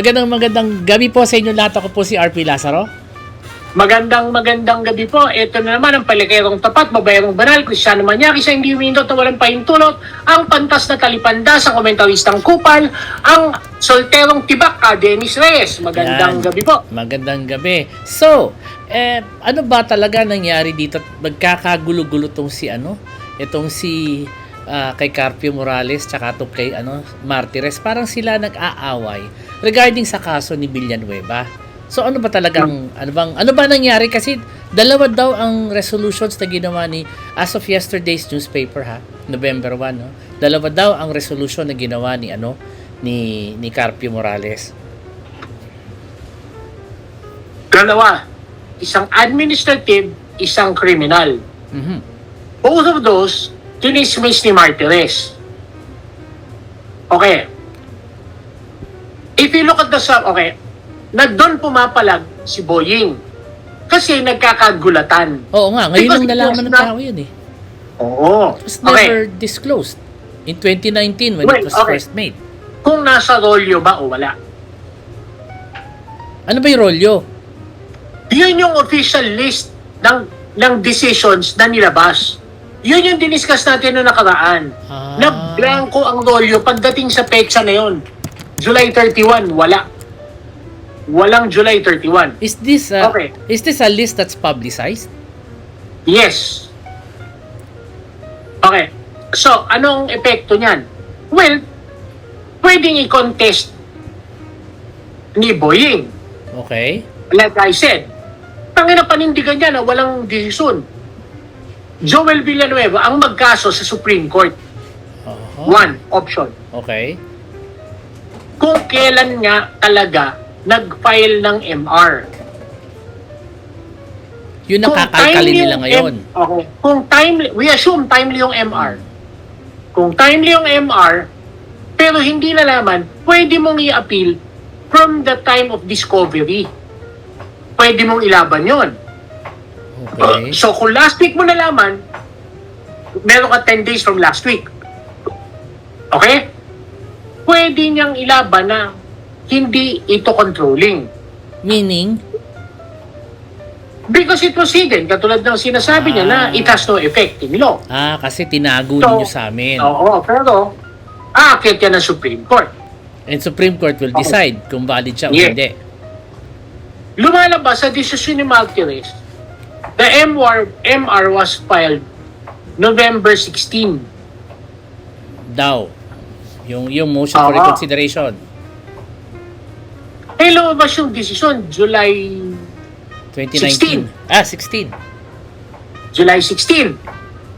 Magandang magandang gabi po sa inyo lahat. Ako po si RP Lazaro. Magandang magandang gabi po. Ito na naman ang palikerong tapat, babayarong banal, Cristiano Manyaki sa hindi umindot na walang pahintulot, ang pantas na talipanda sa komentaristang kupal, ang solterong tibak ka, Dennis Reyes. Magandang Yan. gabi po. Magandang gabi. So, eh, ano ba talaga nangyari dito? Magkakagulo-gulo tong si ano? Itong si ah, kay Carpio Morales tsaka to kay ano, Martires. Parang sila nag-aaway regarding sa kaso ni Villanueva. So ano ba talagang ano bang ano ba nangyari kasi dalawa daw ang resolutions na ginawa ni as of yesterday's newspaper ha November 1 no dalawa daw ang resolution na ginawa ni ano ni ni Carpio Morales Dalawa, isang administrative, isang criminal. Mhm Both of those, tinismis ni Martires. Okay. If you look at the sub, okay, na doon pumapalag si Boying. Kasi nagkakagulatan. Oo nga, ngayon Because lang it nalaman ng tao yun eh. Oo. It was Okay. never disclosed. In 2019 when it Wait, was okay. first made. Kung nasa rolyo ba o wala. Ano ba yung rolyo? Yun yung official list ng ng decisions na nilabas. Yun yung diniscuss natin noong nakaraan. Ah. Na blanco ang rolyo pagdating sa petsa na yun. July 31, wala. Walang July 31. Is this a, Okay. is this a list that's publicized? Yes. Okay. So, anong epekto niyan? Well, pwedeng i-contest ni Boying. Okay. Like I said, tangina panindigan niya na walang desisyon. Joel Villanueva ang magkaso sa Supreme Court. Oho. One option. Okay. Kung kailan nga talaga nag-file ng MR. Yun nakakalkali nila ngayon. M- okay. Kung timely, we assume timely yung MR. Kung timely yung MR, pero hindi nalaman, pwede mong i-appeal from the time of discovery. Pwede mong ilaban yon. Okay. So kung last week mo nalaman, meron ka 10 days from last week. Okay? Pwede niyang ilaban na hindi ito controlling. Meaning, Because it was hidden, katulad ng sinasabi niya na Ah. it has no effect in law. ah, kasi tinago So, ninyo sa amin. Oo, pero aakit yan ng Supreme Court. And Supreme Court will Okay. decide kung valid siya o Yeah. hindi. Lumalabas sa desisyon ni Martires, the MR, MR was filed November 16. Daw. Yung, yung motion for reconsideration. Eh, lumabas yung desisyon July 2019. Ah, 16. July 16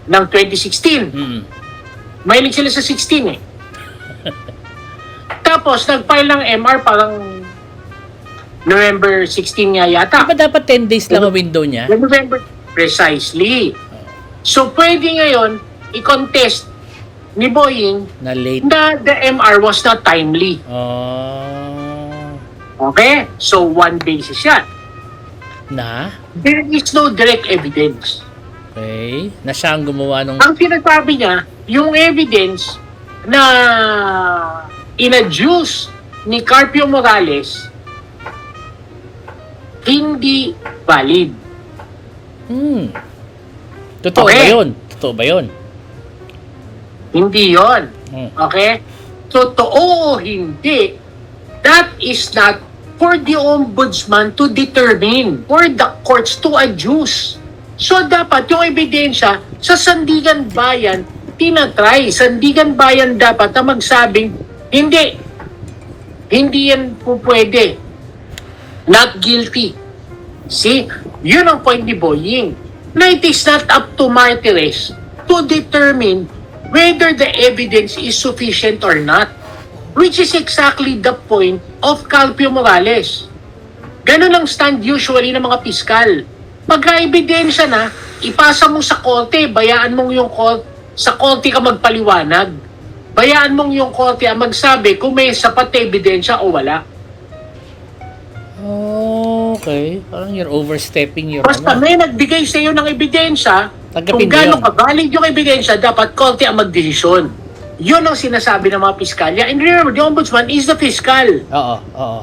ng 2016. Mm. Mahilig sila sa 16 eh. Tapos, nag-file ng MR parang November 16 nga yata. Di ba dapat 10 days lang ang window niya? November. Precisely. So, pwede ngayon i-contest ni Boeing Na late. na the MR was not timely. Oh. Okay? So, one basis yan. na? There is no direct evidence. Okay. Na siya ang gumawa nung... Ang sinasabi niya, yung evidence na inadduce ni Carpio Morales hindi valid. Hmm. Totoo Okay. ba yun? Totoo ba yun? Hindi yon. Hmm. Okay? Totoo o hindi, that is not for the ombudsman to determine, for the courts to adjust. So dapat yung ebidensya sa Sandigan Bayan, tinatry. Sandigan Bayan dapat na magsabing, hindi, hindi yan po pwede. Not guilty. See, yun ang point ni Boying. Na it is not up to Martires to determine whether the evidence is sufficient or not. Which is exactly the point of Calpio Morales. Ganun ang stand usually ng mga piskal. Pagka-ebidensya na, ipasa mo sa korte, bayaan mong yung korte, sa korte ka magpaliwanag. Bayaan mong yung korte ang magsabi kung may sapat na ebidensya o wala. Okay. Parang you're overstepping your... Basta ano. may nagbigay sa iyo ng ebidensya, Tanggapin kung mo gano'n yun. yung ebidensya, dapat korte ang magdesisyon. Yun ang sinasabi ng mga piskalya. And remember, the ombudsman is the fiscal, Oo, oo.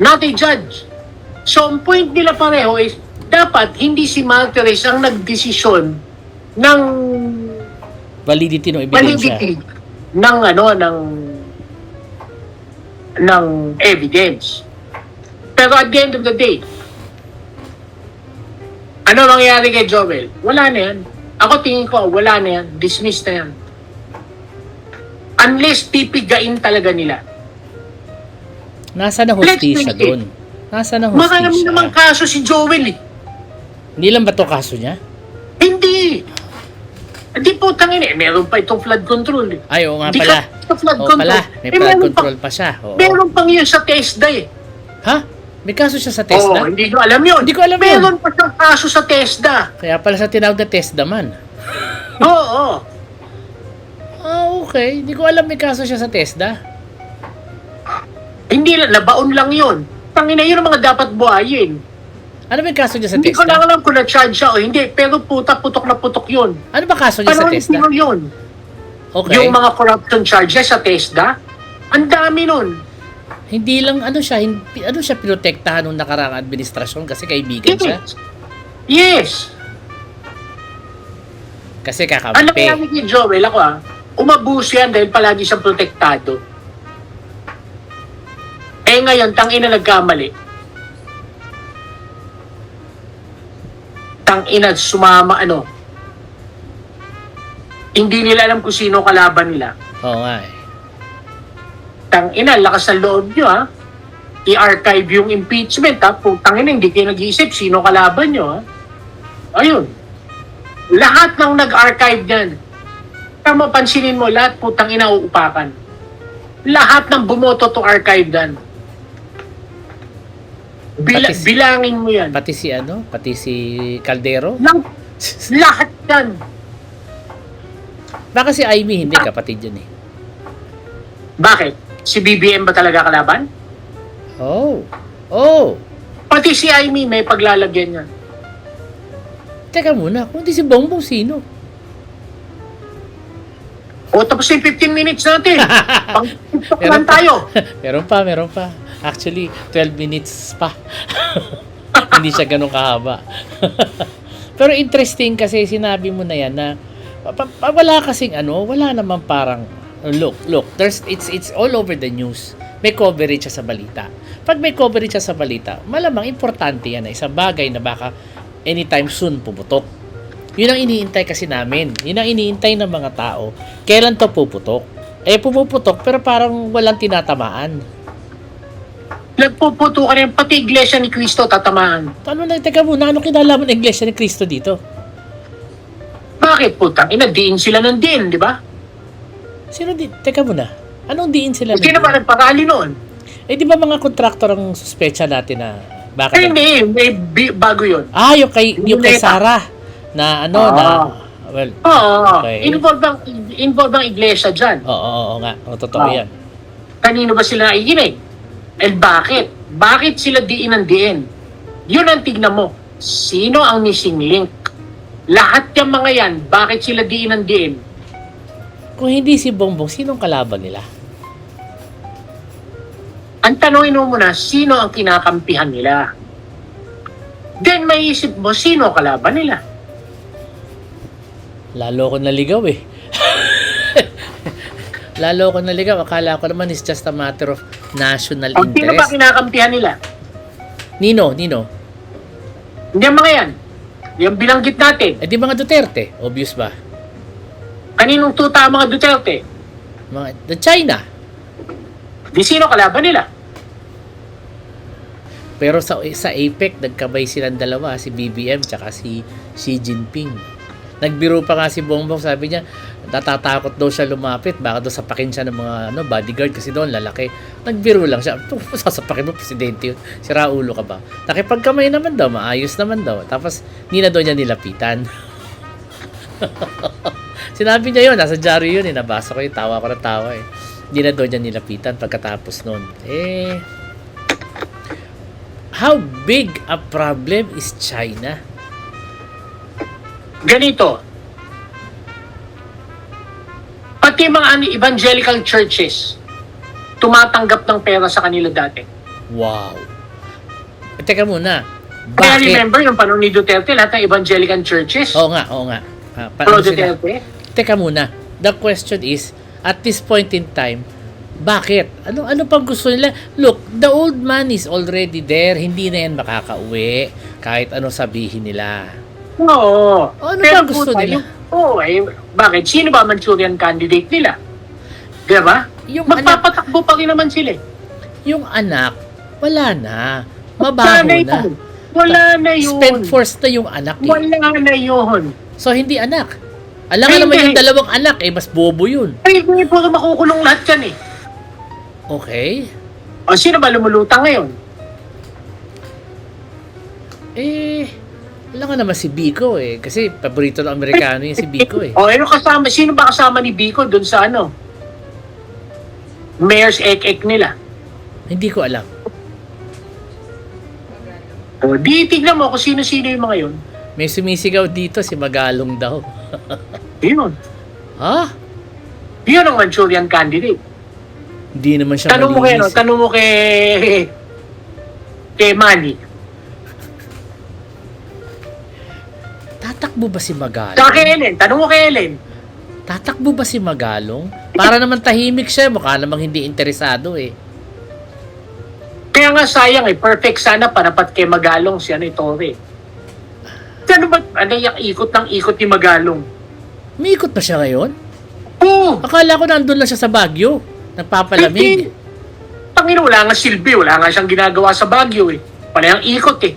not a judge. So, ang point nila pareho is, dapat hindi si Martires ang nagdesisyon ng Validity ng ebidensya. validity ng ano ng ng evidence. Pero at the end of the day, ano nangyari kay Joel? Wala na yan. Ako tingin ko, wala na yan. Dismissed na yan. Unless pipigain talaga nila. Nasa na hostisya doon? Nasa na Marami hostisya? namang kaso si Joel eh. Hindi lang ba to kaso niya? Hindi. Hindi po tangin eh. Meron pa itong flood control eh. Ay, oo nga Hindi pala. ka- flood Oo control. pala, may Eh, flood control pa siya. Oo. Pa, meron pang yun sa TESDA eh. Ha? May kaso siya sa Oo, TESDA? hindi ko alam yun. Hindi ko alam yun. Meron pa siyang kaso sa TESDA. Kaya pala sa tinawag na TESDA man. Oo, oo. Ah, okay. Hindi ko alam may kaso siya sa TESDA. Hindi lang, nabaon lang yun. Tangina yun ang mga dapat buhayin. Ano may kaso niya sa Hindi ko lang TESDA? alam kung na-charge siya o hindi, pero puta, putok na putok yun. Ano ba kaso niya sa Panahon TESDA? sino yun? Okay. Yung mga corruption charges sa TESDA, ang dami nun. Hindi lang ano siya, hindi, ano siya pinotektahan nung nakaraang administrasyon kasi kaibigan siya. Yes. Kasi kakampi. namin kay Joel, ako ah, umabuso yan dahil palagi siyang protektado. Eh ngayon, tangina nagkamali. Tangina, sumama, ano. Hindi nila alam kung sino kalaban nila. Oo nga eh. Tangina, lakas ng loob nyo ha. I-archive yung impeachment ha. Putang ina, hindi kayo nag-iisip sino kalaban nyo ha. Ayun. Lahat ng nag-archive niyan. Tama, pansinin mo, lahat putang ina uupakan. Lahat ng bumoto to archive dan. Bila- Pati si- bilangin mo yan. Pati si ano, pati si Caldero. Lang, lahat yan. Baka si Amy hindi kapatid yun eh. Bakit? Si BBM ba talaga kalaban? Oh. Oh. Pati si Amy may paglalagyan niya. Teka muna, kung di si Bongbong sino? O tapos yung 15 minutes natin. Pang TikTok lang pa. tayo. meron pa, meron pa. Actually, 12 minutes pa. Hindi siya ganun kahaba. Pero interesting kasi sinabi mo na yan na wala kasing ano, wala naman parang look, look, there's it's it's all over the news. May coverage siya sa balita. Pag may coverage siya sa balita, malamang importante yan na isang bagay na baka anytime soon pumutok. Yun ang iniintay kasi namin. Yun ang iniintay ng mga tao. Kailan to puputok? Eh, pumuputok pero parang walang tinatamaan. Nagpuputo ka rin, pati iglesia ni Cristo tatamaan. Ano na, teka muna, ano kinalaman ng Iglesia ni Cristo dito? Bakit putang ina, diin sila ng diin, di ba? Sino di, teka muna, anong diin sila? Na ba nagparali noon? Eh, di ba mga kontraktor ang suspecha natin na baka Eh, hindi, may bago yun. Ah, yung kay, yung kay. Sarah na ano, na, well, Oo, Okay. involved ang, involved ang iglesia dyan. oo, oo, oo nga, oo, totoo Ah. yan. Kanino ba sila naikinig? And bakit? Bakit sila diin ng diin? Yun ang tignan mo. Sino ang missing link? Lahat yung mga yan, bakit sila diin ng diin? Kung hindi si Bongbong, sinong kalaban nila? Ang tanongin mo muna, sino ang kinakampihan nila? Then may isip mo, sino kalaban nila? Lalo ko naligaw eh. Lalo ko naligaw. Akala ko naman it's just a matter of national O, sino ba interest. kinakampihan nila? Nino, Nino. Hindi mga yan. Yung bilanggit natin. Eh di mga Duterte, obvious ba? Kaninong tuta ang mga Duterte? Mga, the China. Di sino kalaban nila? Pero sa sa APEC, nagkabay silang dalawa, si BBM tsaka si Xi Jinping. Nagbiro pa nga si Bongbong, sabi niya, natatakot daw siya lumapit, baka daw sapakin siya ng mga ano, bodyguard kasi doon lalaki. Nagbiro lang siya. "Ito, Sasapakin mo, presidente yun. Sira ulo ka ba? Nakipagkamay naman daw, maayos naman daw. Tapos, hindi na daw niya nilapitan. Sinabi niya yun, nasa diary yun eh, nabasa ko yung tawa ko na tawa eh. Hindi na daw niya nilapitan pagkatapos nun. Eh, how big a problem is China? Ganito. Pati mga ano, evangelical churches, tumatanggap ng pera sa kanila dati. Wow. Eh, teka muna. Kaya Bakit? remember yung panahon ni Duterte, lahat ng evangelical churches, Oo nga, oo nga. Ah, pro sila- Duterte, Teka muna. The question is, at this point in time, bakit? Ano ano pang gusto nila? Look, the old man is already there. Hindi na yan makakauwi kahit ano sabihin nila. Oo. Ano Pero ba gusto puta, nila? Oo, eh, bakit? Sino ba Manchurian candidate nila? Di ba? Yung anak, Magpapatakbo pa rin naman sila. eh. yung anak, wala na. Wala Mabaho na na. yun. Wala na yun. Spend force na yung anak eh. Wala na yun. So, hindi anak. Alam Hindi. naman yung dalawang anak eh, mas bobo yun. Ay, hindi po makukulong lahat yan eh. Okay? O sino ba lumulutang ngayon? Eh, wala nga naman si Biko eh. Kasi paborito ng Amerikano yung si Biko eh. O ano kasama? Sino ba kasama ni Bico dun sa ano? Mayor's ek-ek nila. Hindi ko alam. O di tignan mo kung sino-sino yung mga yun. May sumisigaw dito si Magalong daw. Yun. Ha? Yun ang Manchurian candidate. Hindi naman siya Tanong mo kay, ano, malinis. tanong mo kay kay Manny. Tatakbo ba si Magalong? Saka kay Ellen. Tanong mo kay Ellen. Tatakbo ba si Magalong? Para naman tahimik siya. Mukha namang hindi interesado eh. Kaya nga sayang eh. Perfect sana panapat kay Magalong si ano, Torre. Ano ba? Ano yung ikot ng ikot ni Magalong? Umiikot pa siya ngayon? Oo. Akala ko nandun lang siya sa Baguio. Nagpapalamig. Tangina, wala nga silbi. Wala nga siyang ginagawa sa Baguio eh. Wala yung ikot eh.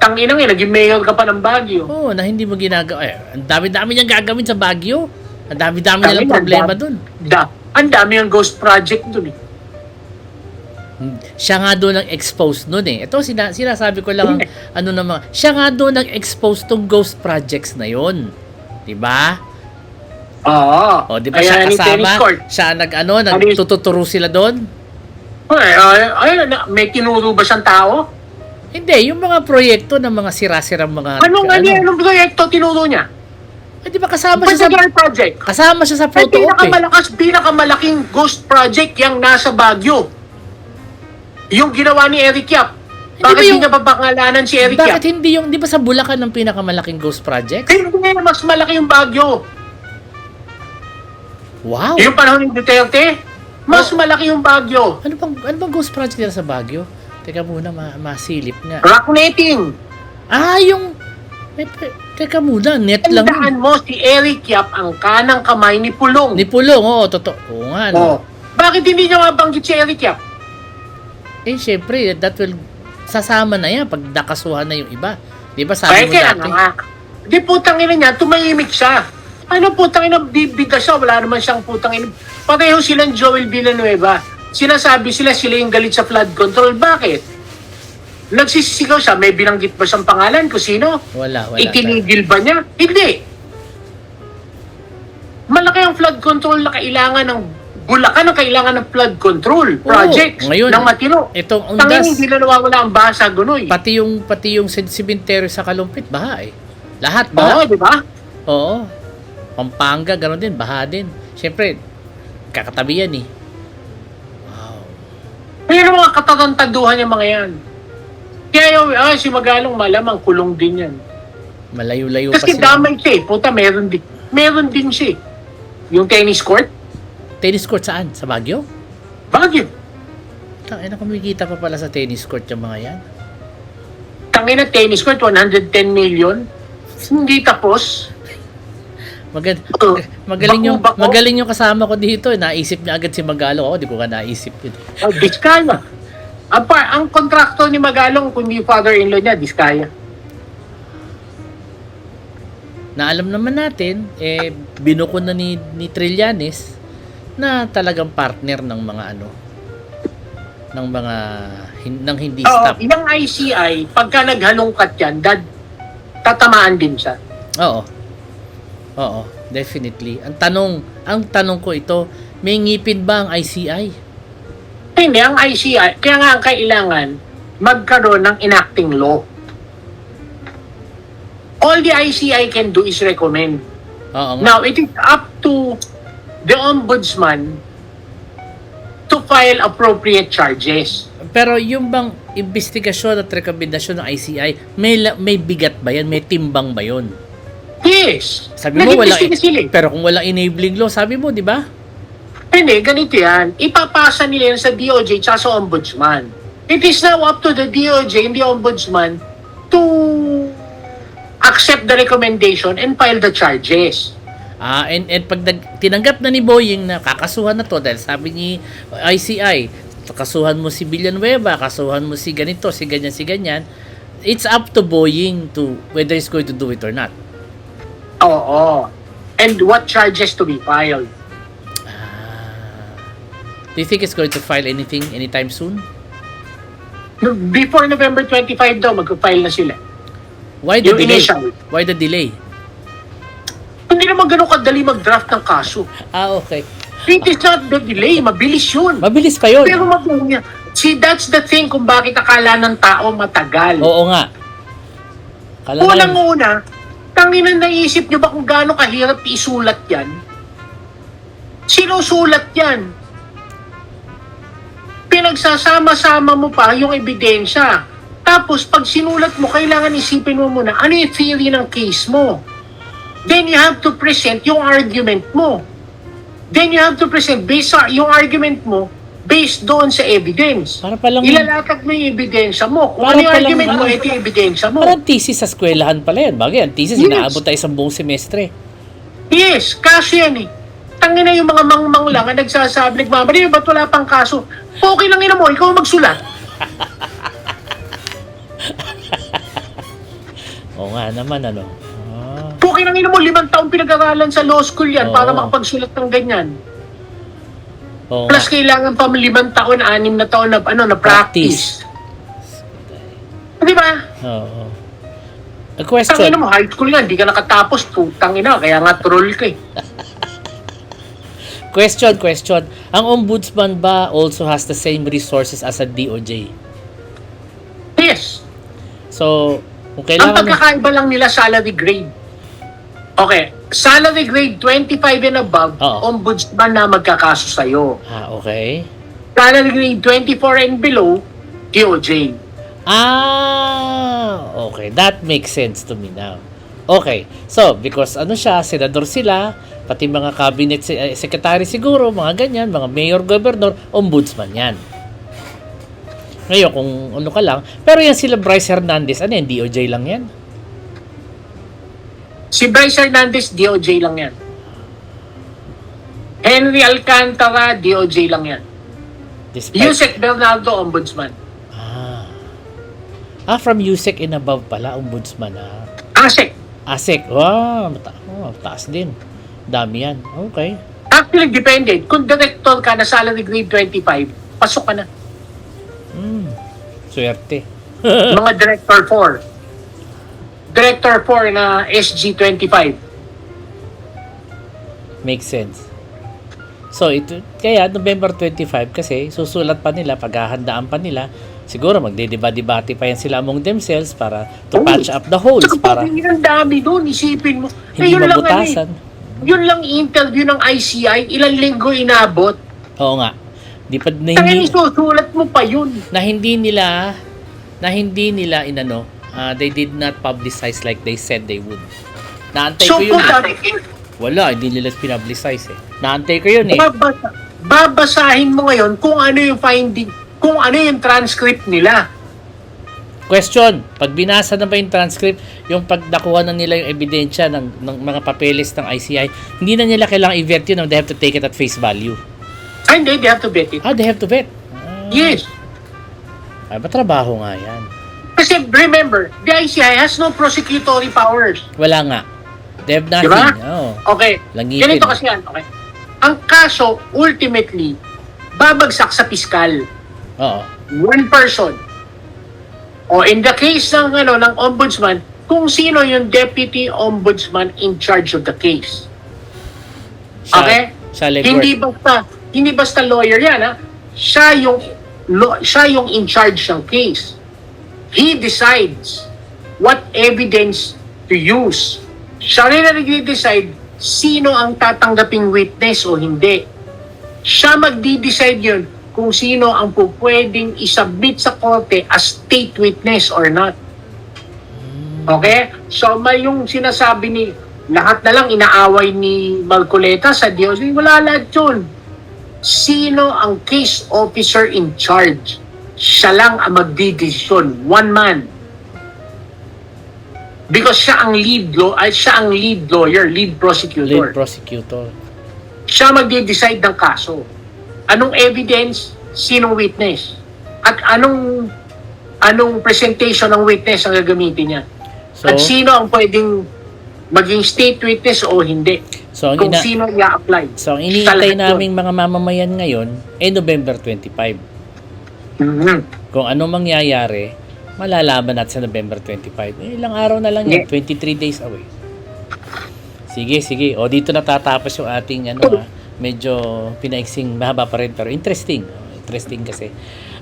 Tangina nga, naging mayor ka pa ng Baguio. Oo, na hindi mo ginagawa. Eh, ang dami-dami niyang gagawin sa Baguio. Ang dami-dami Dami nilang problema dun. Da, ang dami yung ghost project dun eh. Siya nga doon ang expose nun eh. Ito, sina, sinasabi ko lang ang, ano na mga, siya nga doon ang expose tong ghost projects na yon. 'Di ba? Oo. O, di ba siya kasama? Siya nag ano, Ano nagtututuro sila doon? Ay, ay, ay, may tinuro ba siyang tao? Hindi, yung mga proyekto ng mga sira-sirang mga Anong, ano, anong proyekto tinuro niya? Eh, di ba kasama siya sa project. kasama siya sa photo op eh. pinakamalakas, pinakamalaking ghost project yung nasa Baguio. Yung ginawa ni Eric Yap. Bakit ba hindi yung- si Eric Bakit Yap? hindi yung, di ba sa Bulacan ng pinakamalaking ghost project? Hindi, mas malaki yung Baguio. Wow! Yung panahon ni Duterte, mas Oh. malaki yung Baguio. Ano bang, ano bang ghost project nila sa Baguio? Teka muna, ma masilip nga. Rock netting. Ah, yung... May, teka muna, net lang yun. Tandaan mo, si Eric Yap ang kanang kamay ni Pulong. Ni Pulong, oo, totoo. Oo nga, no? Oh. Bakit hindi niya mabanggit si Eric Yap? Eh, syempre, that will... Sasama na yan pag nakasuhan na yung iba. Di ba Ay, sabi mo kaya dati? nga. Di putang ina niya, tumahimik siya. Ano putang ina, bibigla siya, wala naman siyang putang ina. Pareho silang Joel Villanueva. Sinasabi sila, sila yung galit sa flood control. Bakit? Nagsisisigaw siya, may binanggit ba siyang pangalan kung sino? Wala, wala. Itinigil ba niya? Hindi. Malaki ang flood control na kailangan ng Bulacan ang kailangan ng flood control projects ngayon, ng matino. Itong Tangin, undas, hindi na nawawala ang basa gunoy. pati yung, pati yung simenteryo sa Kalumpit, baha eh. Lahat Oo, baha. di ba? Oo. Pampanga, gano'n din, baha din. Syempre, kakatabi yan eh. Wow. Pero mga katatantaduhan yung mga yan. Kaya yung, ah, si Magalong malamang kulong din yan. Malayo-layo pa Kasi sila. damay siya eh. Puta, meron din. Meron din siya eh. Yung tennis court, Tennis court saan? Sa Baguio? Baguio. Tangin na kumikita pa pala sa tennis court yung mga yan. Tangin na tennis court, 110 million. Hindi tapos. Magad Uh, magaling yung magaling yung kasama ko dito. eh. Naisip niya agad si Magalo. Ako, di ko ka naisip yun. Oh, Diskaya. Ang, pa, ang kontrakto ni Magalong, kundi father-in-law niya, Diskaya. Na alam naman natin, eh, binuko na ni, ni Trillanes na talagang partner ng mga ano, ng mga, hin, ng hindi Oo, staff. yung ICI, pagka naghalongkat yan, dad, tatamaan din siya. Oo. Oo, definitely. Ang tanong, ang tanong ko ito, may ngipin ba ang ICI? Hindi, ang ICI, kaya nga ang kailangan, magkaroon ng enacting law. All the ICI can do is recommend. Oo nga. Now, it is up to the ombudsman to file appropriate charges. Pero yung bang investigasyon at rekomendasyon ng ICI, may, may bigat ba yan? May timbang ba yun? Yes. Sabi mo wala eh. pero kung wala enabling law, sabi mo, di ba? Hindi, ganito yan. Ipapasa nila yan sa DOJ tsaka sa ombudsman. It is now up to the DOJ and the ombudsman to accept the recommendation and file the charges. Ah, and, and pag nag- tinanggap na ni Boying na kakasuhan na to dahil sabi ni ICI, kasuhan mo si Villanueva, kasuhan mo si ganito, si ganyan, si ganyan, it's up to Boying to whether he's going to do it or not. Oo. And what charges to be filed. Ah, do you think it's going to file anything anytime soon? Before November 25 daw, mag-file na sila. Why the Yung delay? initial. Why the delay? Hindi naman ganun kadali mag-draft ng kaso. Ah, okay. It is not the delay, mabilis yun. Mabilis pa yun. Pero mag See, that's the thing kung bakit akala ng tao matagal. Oo nga. Kala Unang-una, tanginan naisip nyo ba kung gaano kahirap isulat yan? Sinusulat yan. Pinagsasama-sama mo pa yung ebidensya. Tapos, pag sinulat mo, kailangan isipin mo muna, ano yung theory ng case mo? Then you have to present yung argument mo. Then you have to present based sa yung argument mo based doon sa evidence. Para palang, Ilalatag mo yung ebidensya mo. Kung ano yung palang argument mo, ano? ito yung ebidensya mo. parang thesis sa eskwelahan pala yan. Bagay, ang thesis, Yes. inaabot tayo sa buong semestre. Yes, kaso yan eh. Tangina yung mga mangmang lang ang nagsasabi, nagmamali, ba't wala pang kaso? Okay lang ina mo, ikaw magsulat. Oo nga naman, ano. Lang ina mo, limang taong pinag-aralan sa law school yan para Oo. makapagsulat ng ganyan. oo nga. Plus, kailangan pa limang taon, anim na taon na, ano, na practice. Di ba? Oo. A question. Tangina mo, high school yan, di ka nakatapos, putang ina, kaya nga troll ka eh. Question, question. Ang ombudsman ba also has the same resources as a DOJ? Yes. So, kung Ang kailangan... pagkakaiba lang nila salary grade. Okay, salary grade 25 and above, Oo. ombudsman na magkakaso sa'yo. Ah, okay. Salary grade 24 and below, DOJ. Ah, okay. That makes sense to me now. Okay. So, because ano siya, senador sila, pati mga cabinet se- eh, secretary siguro, mga ganyan, mga mayor, governor, ombudsman yan. Ngayon, kung ano ka lang, pero yan sila Bryce Hernandez, ano yan, DOJ lang yan? Si Bryce Hernandez, DOJ lang yan. Henry Alcantara, DOJ lang yan. Despite, Yusek Bernardo, ombudsman. ah, ah, from USEC and above pala, ombudsman, ah. ASEC. ASEC, wow, mata- oh, taas din. Dami yan. Okay. Actually, depende. Kung director ka na salary grade 25, pasok ka na. Hmm. Swerte. Mga director 4. Director 4 na SG 25. Makes sense. So, ito, kaya November 25 kasi susulat pa nila, paghahandaan pa nila, siguro magdediba-debate pa yan sila among themselves para to Oo. patch up the holes, Tsaka para ang dami doon, isipin mo. Eh, hindi yun lang, ano, eh. mabutasan. yun lang interview ng ICI, ilang linggo inabot. Oo nga. Di pa, na Kaya hindi, isusulat mo pa yun. na hindi nila, na hindi nila inano, ah, they did not publicize like they said they would. Naantay So, ko yun. eh. Wala, hindi nila pinapublicize eh. Naantay ko yun eh. babasa, babasahin mo ngayon kung ano yung finding, kung ano yung transcript nila. Question, pag binasa na ba yung transcript, yung pag nakuha na nila yung ebidensya ng, ng mga papeles ng ICI, hindi na nila kailangang i-vet yun, they have to take it at face value. Ay, hindi, they have to bet it. Ah, they have to vet. Ah, Yes. Ay, matrabaho nga yan. Kasi remember, the ICI has no prosecutory powers. Wala nga. They have nothing. Diba? Oh. Okay. Langitin. Ganito kasi yan, okay. Ang kaso, ultimately, babagsak sa piskal. Oo. One person. O in the case ng, ano, ng ombudsman, kung sino yung deputy ombudsman in charge of the case. Siya, Okay? Legwork. Hindi basta, hindi basta lawyer yan, ha? Siya yung, lo, siya yung in charge ng case. He decides what evidence to use. Siya rin na nag-decide sino ang tatanggaping witness o hindi. Siya magdi-decide yun kung sino ang po pwedeng isubmit sa korte as state witness or not. Okay? So may yung sinasabi ni lahat na lang inaaway ni Marcoleta sa Diyos. Wala lahat yun. Sino ang case officer in charge? Siya lang ang magdidesisyon. One man. Because siya ang lead law, ay siya ang lead lawyer, lead prosecutor. Lead prosecutor. siya magde-decide ng kaso. Anong evidence, sinong witness? At anong anong presentation ng witness ang gagamitin niya? So, At sino ang pwedeng maging state witness o hindi? so ang Kung ina sino i-apply. So, ang iniintay naming mga mamamayan ngayon ay November 25. Mhm. Kung ano mangyayari, malalaman natin sa November 25. Eh, ilang araw na lang yan, Yeah. 23 days away. Sige, sige. O, dito natatapos yung ating, ano ah, medyo pinaiksing mahaba pa rin, pero interesting. Interesting kasi.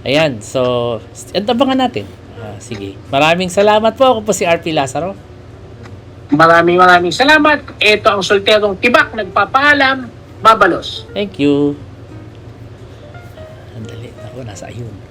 Ayan, so, abangan natin. Ah, sige. Maraming salamat po. Ako po si RP Lazaro. Maraming maraming salamat. Ito ang solterong tibak, nagpapaalam, mabalos. Thank you. Andali. Ako, nasa ayun.